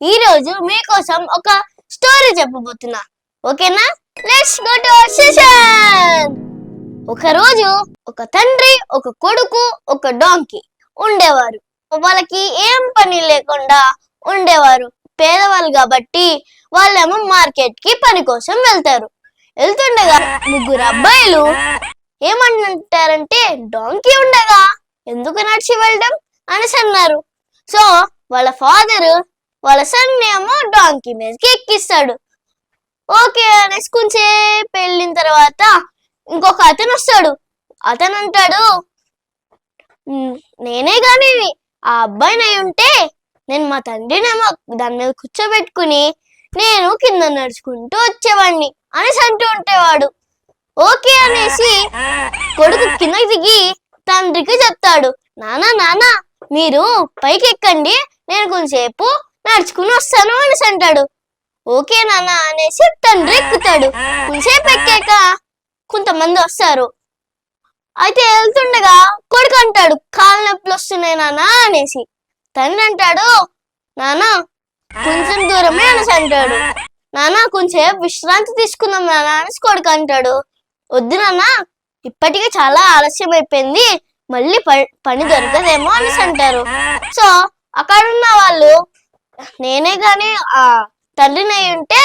ఈ రోజు మీకోసం ఒక స్టోరీ చెప్పబోతున్నా. ఓకేనా? లెట్స్ గో టు సెషన్ ఒక రోజు ఒక తండ్రి ఒక కొడుకు ఒక డాంకీ ఉండేవారు. వాళ్ళకి ఏం పని లేకుండా ఉండేవారు. పేదవాళ్ళు కాబట్టి వాళ్ళేమో మార్కెట్కి పని కోసం వెళ్తారు. వెళ్తుండగా ముగ్గురు అబ్బాయిలు ఏమంటారంటే డాంకీ ఉండగా ఎందుకు నడిచి వెళ్ళడం? అనేసి అన్నారు సో వాళ్ళ ఫాదర్ వాళ్ళ సన్ ఏమో డాంకీ మీదకి ఎక్కిస్తాడు ఓకే అనేసి కొంచెంసేపు వెళ్ళిన తర్వాత ఇంకొక అతను వస్తాడు. అతను అంటాడు నేనే కానీ ఆ అబ్బాయిని అయి ఉంటే నేను మా తండ్రినేమో దాని మీద కూర్చోబెట్టుకుని నేను కింద నడుచుకుంటూ వచ్చేవాడిని అనేసి అంటూ ఉంటేవాడు ఓకే అనేసి కొడుకు కిందకి దిగి తండ్రికి చెప్తాడు నానా నానా మీరు పైకి ఎక్కండి నేను కొంచెంసేపు నడుచుకుని వస్తాను అనేసి అంటాడు. ఓకే నాన్న అనేసి తండ్రి ఎక్కుతాడు. కొంచెంసేపు ఎక్కాక కొంతమంది వస్తారు. అయితే వెళ్తుండగా కొడుకు అంటాడు కాళ్ళ నొప్పులు వస్తున్నాయి నాన్న అనేసి. తండ్రి అంటాడు నానా కొంచెం దూరమే అనేసి అంటాడు. నాన్న కొంచెం విశ్రాంతి తీసుకుందాం నాన్న అనేసి కొడుకు అంటాడు. వద్దు నాన్న ఇప్పటికే చాలా ఆలస్యం అయిపోయింది. మళ్ళీ పని దొరకదేమో అనేసి అంటారు. సో అక్కడ ఉన్న వాళ్ళు నేనే గాని ఆ తండ్రిని అయి ఉంటే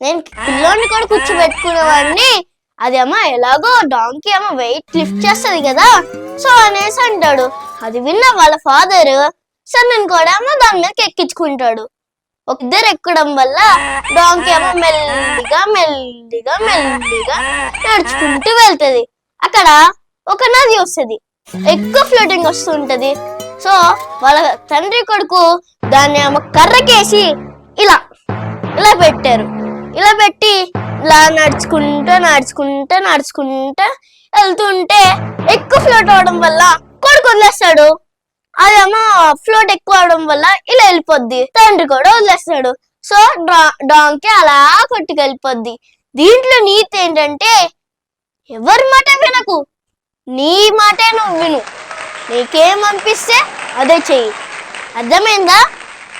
నేను పిల్లోని కూడా కూర్చోబెట్టుకునేవాడిని. అదేమో ఎలాగో డాంకీ ఏమో వెయిట్ లిఫ్ట్ చేస్తుంది కదా. సో అనేసి అంటాడు. అది విన్న వాళ్ళ ఫాదర్ సో నేను కూడా ఏమో దాని మీదకి ఎక్కించుకుంటాడు. ఒక ఇద్దరు ఎక్కడం వల్ల డాంకీ ఏమో మెల్లిగా మెల్లిగా మెల్లిగా నడుచుకుంటూ వెళ్తది. అక్కడ ఒక నది వస్తది. ఎక్కువ ఫ్లోటింగ్ వస్తుంటది సో వాళ్ళ తండ్రి కొడుకు దాన్ని ఏమో కర్రకేసి ఇలా ఇలా పెట్టారు. ఇలా పెట్టి ఇలా నడుచుకుంటూ నడుచుకుంటూ నడుచుకుంటూ వెళ్తుంటే ఎక్కువ ఫ్లోట్ అవడం వల్ల కొడుకు వదిలేస్తాడు. అదేమో ఫ్లోట్ ఎక్కువ అవడం వల్ల ఇలా వెళ్ళిపోద్ది. తండ్రి కూడా వదిలేస్తాడు. సో డాంకి అలా కొట్టుకెళ్ళిపోద్ది. దీంట్లో నీతి ఏంటంటే ఎవరి మాట వినకు. నీ మాటే నువ్వు విను. నీకేం అనిపిస్తే అదే చెయ్యి. అర్థమైందా?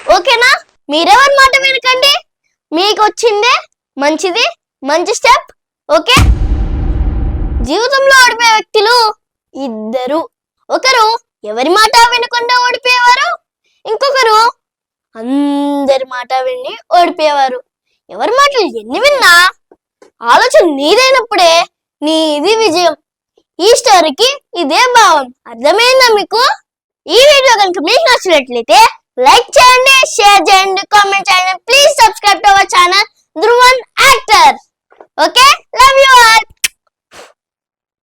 ఓకేనా? మీరెవరి మాట వినకండి. మీకు వచ్చిందే మంచిది. మంచి స్టెప్. ఓకే? జీవితంలో ఓడిపోయే వ్యక్తులు ఇద్దరు. ఒకరు ఎవరి మాట వినకుండా ఓడిపోయేవారు. ఇంకొకరు అందరి మాట విని ఓడిపోయేవారు. ఎవరి మాటలు ఎన్ని విన్నా ఆలోచన నీదైనప్పుడే నీది విజయం. ఈ స్టోరీకి ఇదే భావం. అర్థమైందా మీకు? ఈ వీడియో కనుక మీకు నచ్చినట్లయితే లైక్ చేయండి షేర్ చేయండి కామెంట్ చేయండి. Please subscribe to our channel